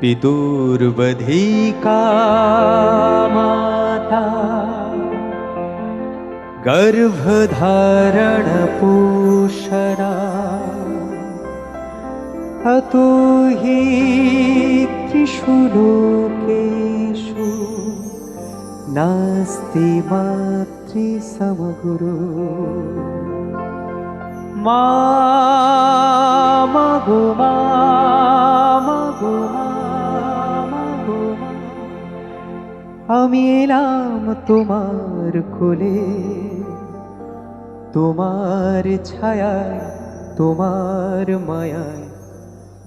पितुर्वधिका माता गर्भधारणपूषरा अतो हि त्रिषु लोकेषु नास्ति मातृसमगुरु। मा मगु मा আমি এলাম তোমার কোলে। তোমার ছায়ায়, তোমার মায়ায়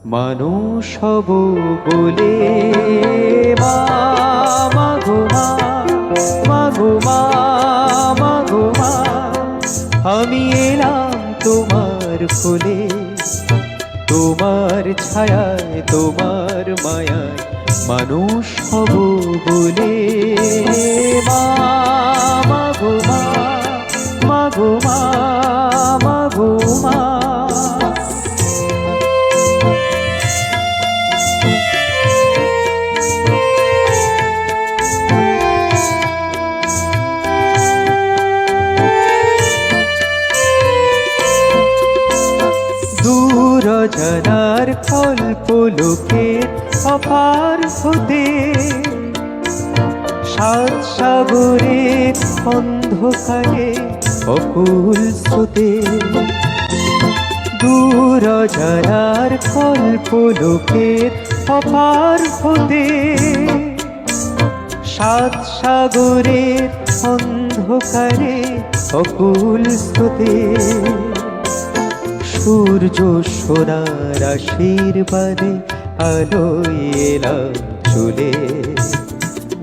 মানুষ হব বলে। আমি এলাম তোমার কোলে। তোমার ছায়ায়, তোমার মায়ায় মানুষ হব বলে। মা মাগো মা মাগো মা জানার কল্প অপার হতে সাত সাগরের অন্ধকারে অকুল স্রোতে। দূর জানার কল্প লোকের অপার হতে। সাত সাগরের অন্ধকারে অকুল স্রোতে। সূর্য সোনার আশীর্বাদে আলোয় এলাম চলে।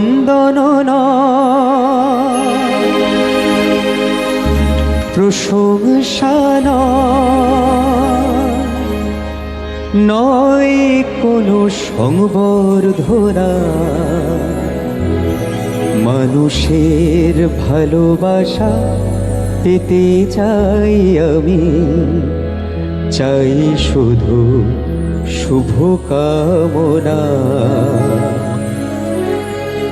নন্দন প্রশংসান। নয় কোনো সংবর্ধনা। মানুষের ভালোবাসা পেতে চাই আমি। চাই শুধু শুভ কামনা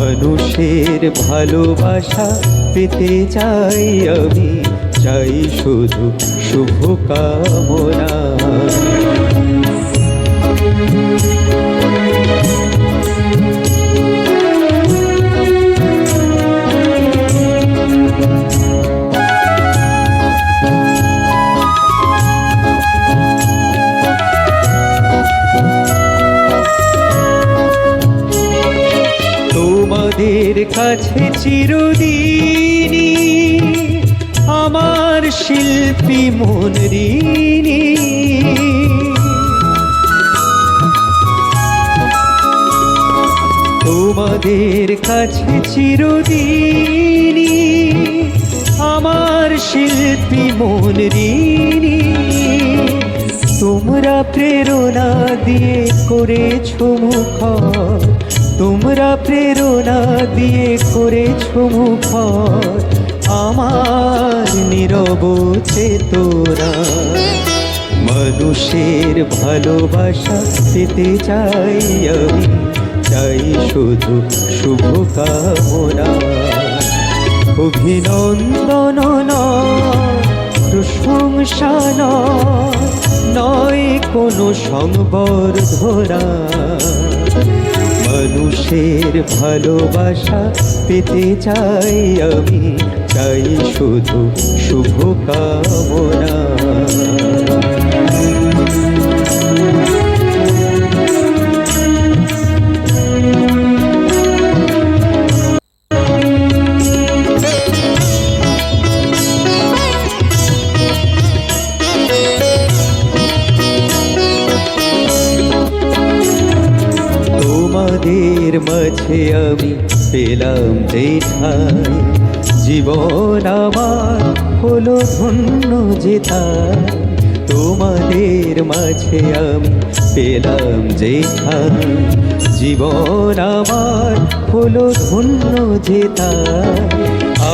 মানুষের ভালোবাসা পেতে চাই আমি। চাই শুধু শুভ কামনা কাছে চিরদিনই আমার শিল্পী মন তোমাদের কাছে চিরদিনই আমার শিল্পী মন তোমরা প্রেরণা দিয়ে করেছ মুখর তোমরা প্রেরণা দিয়ে করেছ মুখর। আমার নীরব চেতনা। মানুষের ভালোবাসা পেতে চাই আমি। চাই শুধু শুভ কামনা অভিনন্দন প্রশংসা নয় কোনো সংবর্ধনা। মানুষের ভালোবাসা পেতে চাই আমি চাই শুধু শুভ কামনা মাঝে আমি পেলাম দেখাই জীবন আমার হলো ধন্য যেতাই তোমাদের মাঝে আমি পেলাম যেখাই জীবন আমার হলো ধন্য যেতাই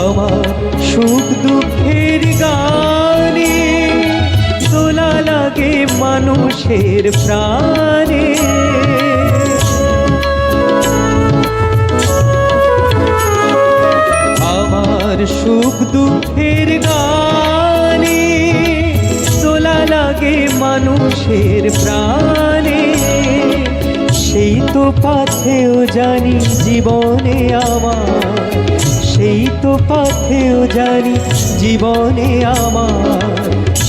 আমার সুখ দুঃখের গানে দোলা লাগে মানুষের প্রাণে। আমার সুখ দুঃখের গানে, তোলা লাগে মানুষের প্রাণে। সেই তো পাথেও জানি জীবনে আমার, সেই তো পাথেও জানি জীবনে আমার,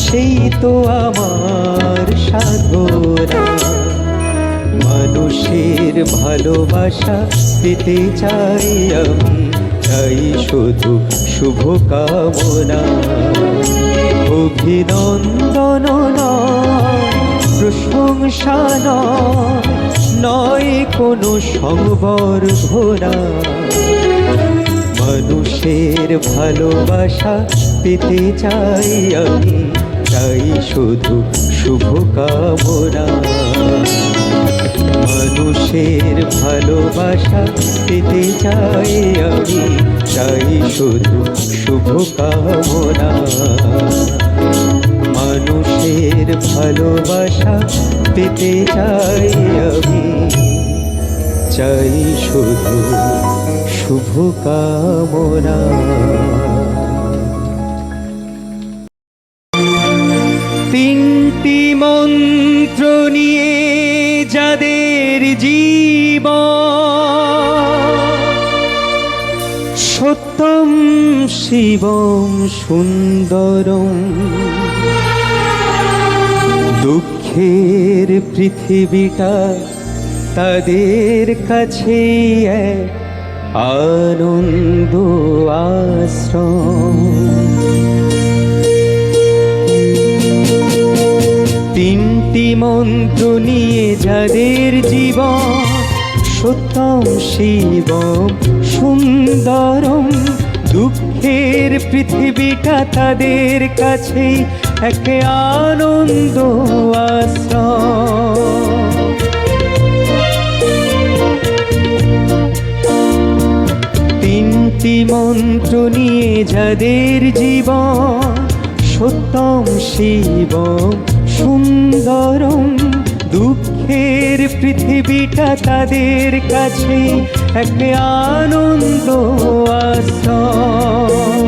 সেই তো আমার সাধনা মানুষের ভালোবাসা পেতে চাই আমি। চাই শুধু শুভ কামনা। অভিনন্দন প্রশংসা নয় কোনো সংবর্ধনা। মানুষের ভালোবাসা পেতে চাই আমি তাই শুধু শুভ কামনা। মানুষের ভালোবাসা পেতে চাই আমি, চাই শুধু শুভ কামনা মানুষের ভালোবাসা পেতে চাই আমি, চাই শুধু শুভ কামনা জীব সত্যম শিবম সুন্দরম। দুঃখের পৃথিবীটা তাদের কাছে আনন্দ আশ্রম। মন্ত্র নিয়ে যাদের জীবন, সত্যম শিবম, সুন্দরম, দুঃখের পৃথিবীটা তাদের কাছে এক আনন্দ আশ্রম তিনটি মন্ত্র নিয়ে যাদের জীবন, সত্যম শিবম সুন্দরম দুঃখের পৃথিবীটা তাদের কাছে এক আনন্দ আশ্রম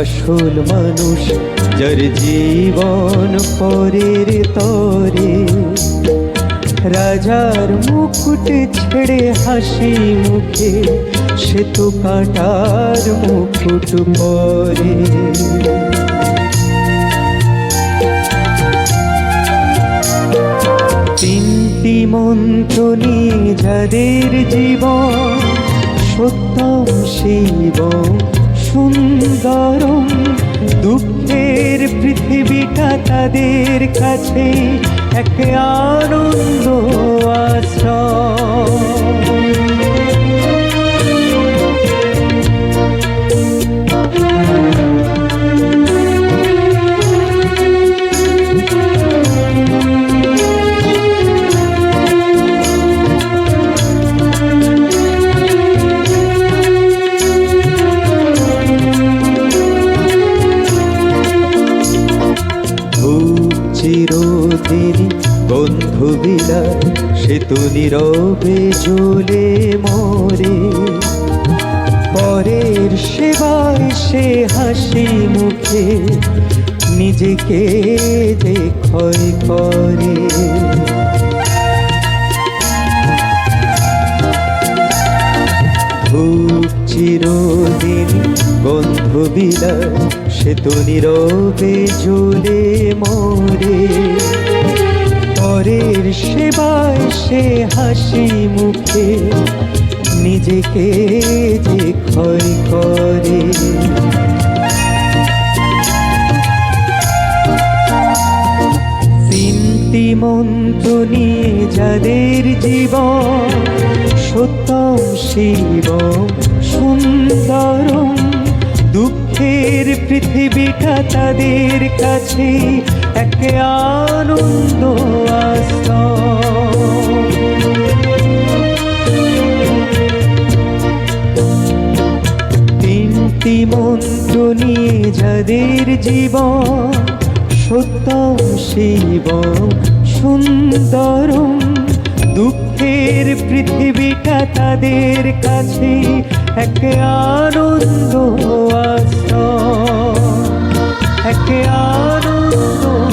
আসল মানুষ, যার জীবন পরের তরে। রাজার মুকুট ছেড়ে হাসি মুখে, সে তো কাটার মুকুট পরে। তিনটি মন্ত্র নিয়ে যাদের জীবন, সত্যম শিবম সুন্দরম দুঃখের পৃথিবীটা তাদের কাছে এক আনন্দ আশ্রয়। সে তো নীরবে জ্বলে মরে। পরের সেবায় সে হাসি মুখে, নিজেকে যে ক্ষয় করে। তিনটি মন্ত্র নিয়ে যাদের জীবন, সত্যম শিবম সুন্দরম দুঃখের পৃথিবীটা তাদের কাছে এক আনন্দ তিনটি মন্ত্র নিয়ে যাদের জীবন সত্যম শিবম সুন্দরম, দুঃখের পৃথিবীটা তাদের কাছে এক আনন্দ আস এক আনন্দ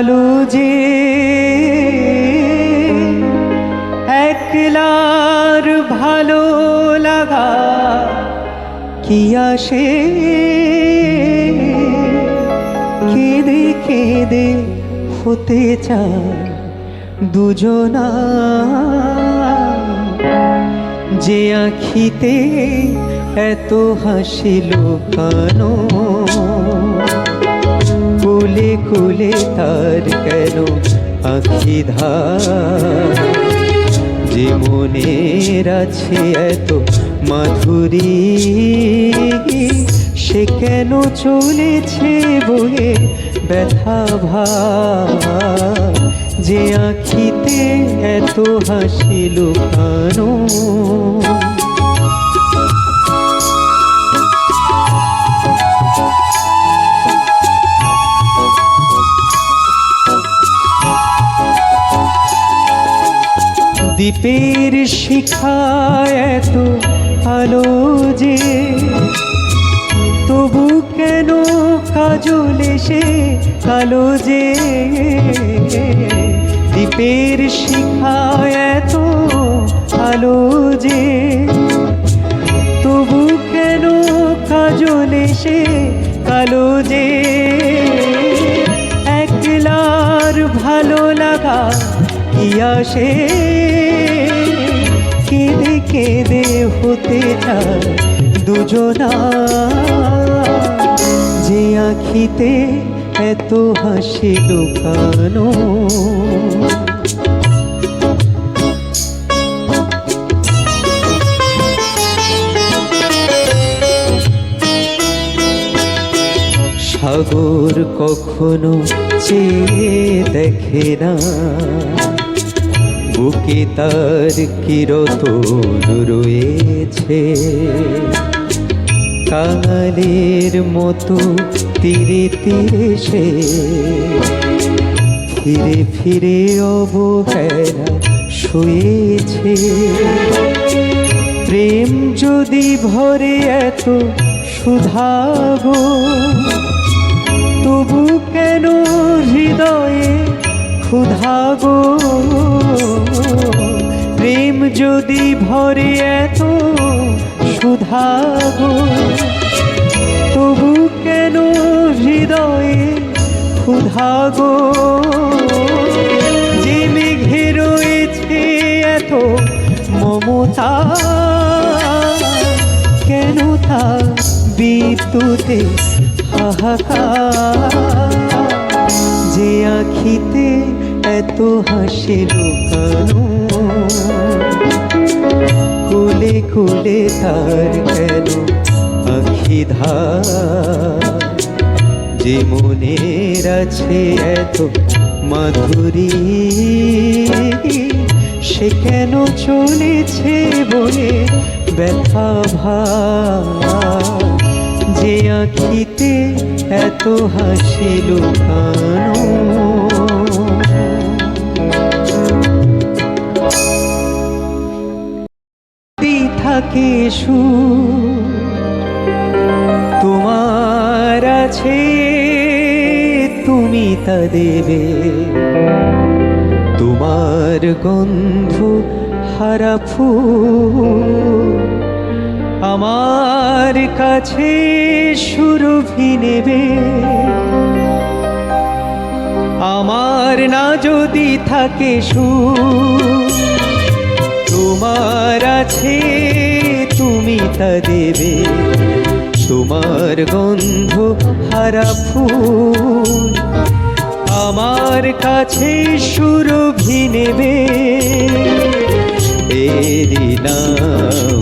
কালো যে একলার ভালো লাগা কি আসে? কেঁদে কেঁদে হতে চায় দুজনা। যে আখিতে এত হাসি লুকানো কোলে কোলে তার কেন আখি ধার? যে মনের আছে এত মাধুরী, সে কেন চলেছে বয়ে ব্যথা ভাব যে আখিতে এত হাসি লুকানো দ্বীপের শিখায় এত আলো যে, তবু কেন কাজল এসে কালো যে? দ্বীপের শিখায় এত আলো যে, তবু কেন কাজল এসে কালো যে? একলার ভালো লাগা কি আসে কেঁদে কেঁদে হতে চায় দুজনা। যে আখিতে এত হাসি লুকানো। সাগর কখনো চেয়ে দেখে না। বুকে তার কিরতন রয়েছে। কাঙালের মতো তীরে তীরে সে। ফিরে ফিরে অবহেলা শুয়েছে। প্রেম যদি ভরে এত সুধাগো তবু কেন হৃদয়ে ক্ষুধা গো, প্রেম যদি ভরে এত, সুধা গো, তবু কেন হৃদয়ে ক্ষুধা গো? যে মেঘে রয়েছে এত মমতা, কেন তা বিদ্যুতে হাহাকার? যে আখিতে এত হাসি লুকানো। কুলে কুলে তার কেন আখি যে মনের আছে এত মাধুরী, সে কেন চলেছে বলে ব্যথা ভা যে আখিতে এত হাসি লুকানো তোমার আছে, তুমি তা দেবে। তোমার গন্ধ হারা ফুল আমার কাছে সুরভি নেবে। আমার না যদি থাকে সুর, তোমার আছে তুমি তা দেবে। তোমার গন্ধ হারা ফুল আমার কাছে সুরভি নেবে। এরি নাম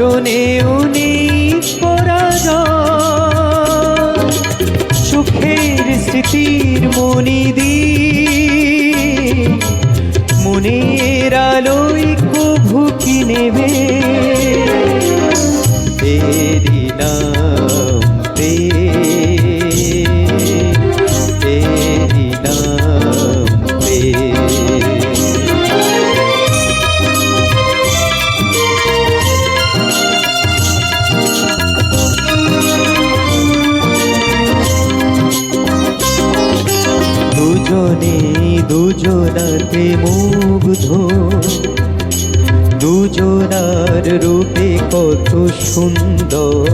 মরণেও নেই সুখের স্মৃতির মনিদি। মনের আলোয় কভু কি নেবে? সুন্দর।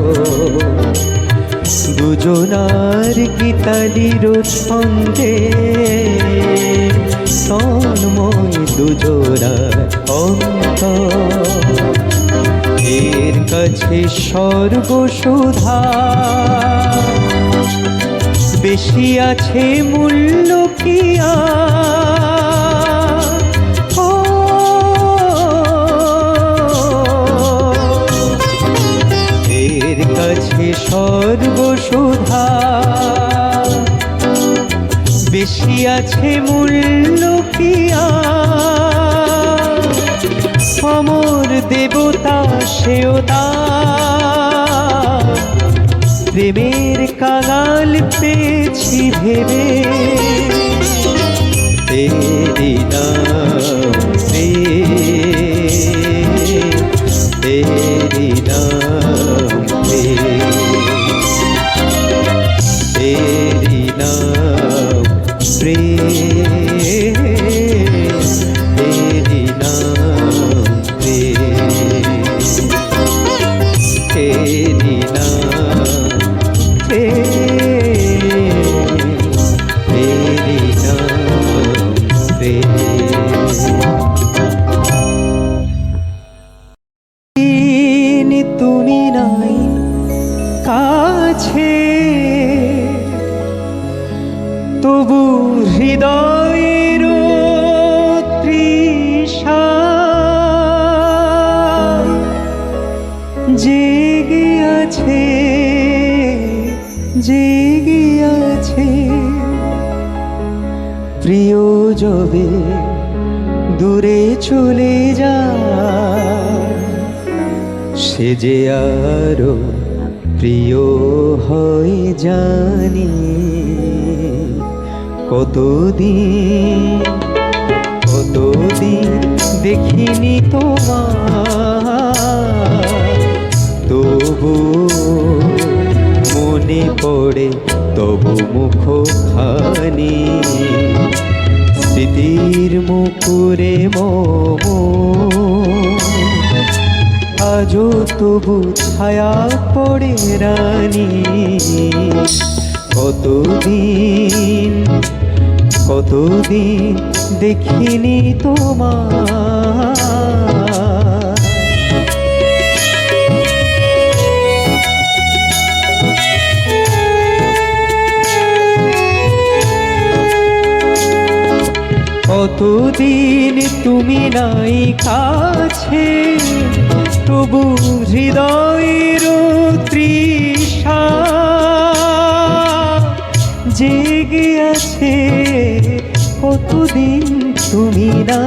দুজনার গীতালির ছন্দে তন্ময় দুজনার অন্তর এর কাছে সর্বসুধা বেশি আছে মূল্য কিয়া সর্বসুধা। বেশি আছে মূল্য কিয়া সমর দেবতা সেও প্রেমের কাঙাল পেয়েছি ভেবে। তেরি নাম জেগে আছে জেগে আছে। প্রিয় জবে দূরে চলে যা, সে যে আরও প্রিয় হয় জানি কতদিন কতদিন দেখিনি তোমার। তবু মনে পড়ে তবু মুখখানি। স্মৃতির মুকুরে মম, আজও তবু ছায়া পড়ে রানী। কতদিন কতদিন দেখিনি তোমার কতদিন তুমি নাই কাছে, তবু হৃদয়ের তৃষা জেগে আছে। কতদিন তুমি না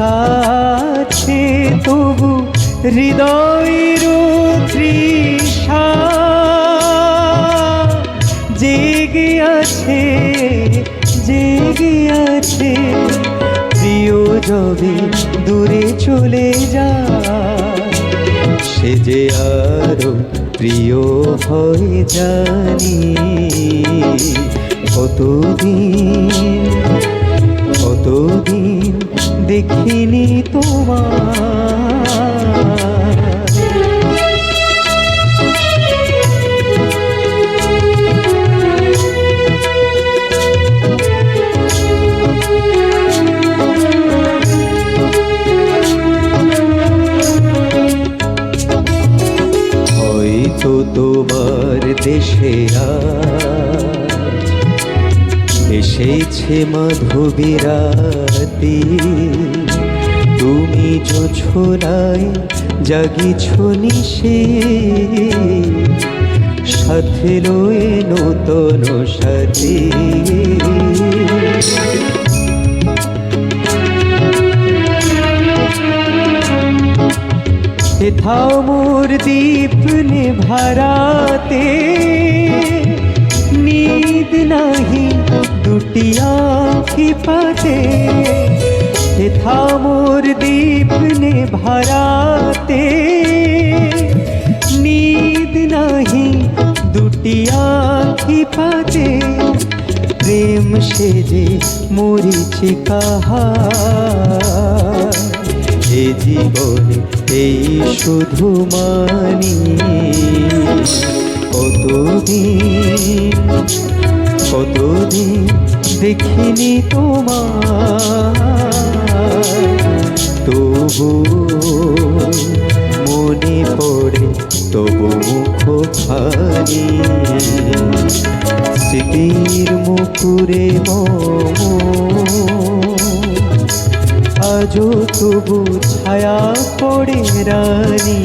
কাছে, তবু হৃদয়ের তৃষা জেগে আছে জেগে আছে। যবে দূরে চলে যা সে যে আরও প্রিয় হয়ে জানি। কতদিন কতদিন দেখিনি তোমার দেশে এসেছে মাধবীরাতি। তুমি যোছনায় জাগিছ নিশে সাথে রয়ে নূতন সাথী। হেথাও মোর দীপ ভারাতে নীদ নাহি দুটি আঁখি পাতে হেথাও মোর দীপ ভারাতে নীদ নাহি দুটি আঁখি পাতে প্রেম সেজে মরিছে কাহা এ জীবনে এই শুধু মানি। কতদিন কতদিন দেখিনি তোমার তবু মনে পড়ে তবু মুখ ফানি স্মৃতির মুকুরে মম আজও তবু ছায়া পড়ে রানী।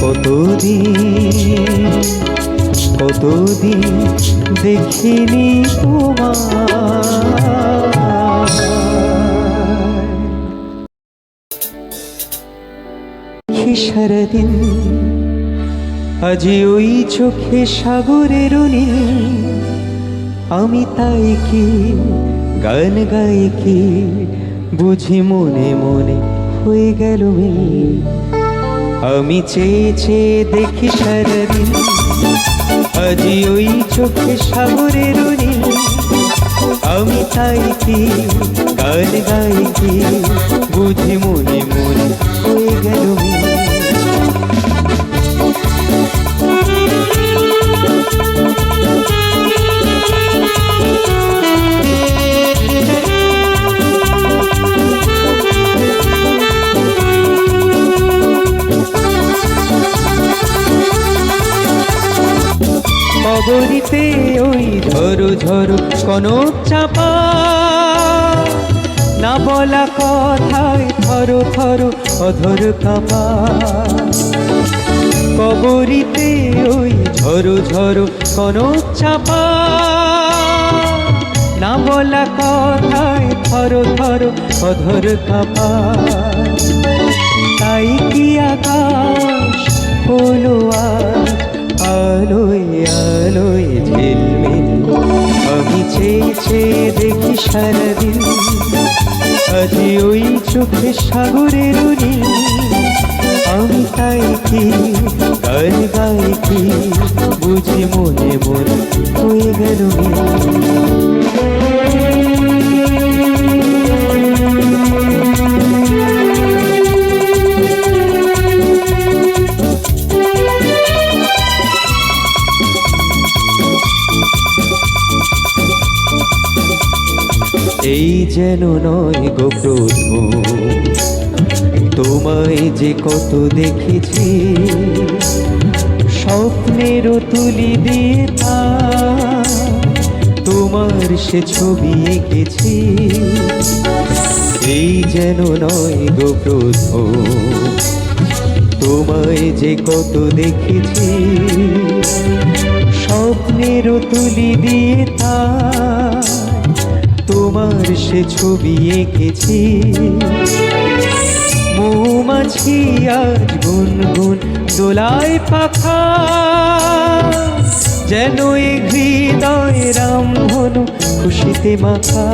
কতদিন কতদিন দেখিনি তোমার সারাদিন আজি ওই চোখে সাগরের নীল, আমি তাই কি গান গাই কি বুঝি মনে মনে হয়ে গেল। আমি চেয়ে চেয়ে দেখি সারাদিন, আজি ওই চোখে সাগরের আমি তাই কি গান গাই কি বুঝি মনে মনে হয়ে গেল কবরিতে ওই ঝরু ঝরু কনক চাপা। না বলা কথায় থরো থরো অধর কাপা। কবরিতে ওই ঝরু ঝরু কনক চাপা। না বলা কথায় থরো থরো অধর কাপা। তাই কি আকাশ হলো আজ? আলোয় আলোয় ঝিলমিল। আমি চেয়ে চেয়ে দেখি সারাদিন। আজি ওই চোখে সাগরের নীল আমি তাই কি, গান গাই কি? বুঝি মনে মনে হয়ে গেল এই যেন নয় গো প্রথম তোমায় যে কত দেখেছি স্বপ্নেরও তুলি দিয়ে তোমার সে ছবি এঁকেছি। এই যেন নয় গো প্রথম তোমায় যে কত দেখেছি স্বপ্নেরও তুলি দিয়ে তা তোমার সে ছবি এঁকেছি। মৌমাছি আজ গুনগুন দোলায় পাখা। যেন এ হৃদয় রামধনু খুশিতে মাখা।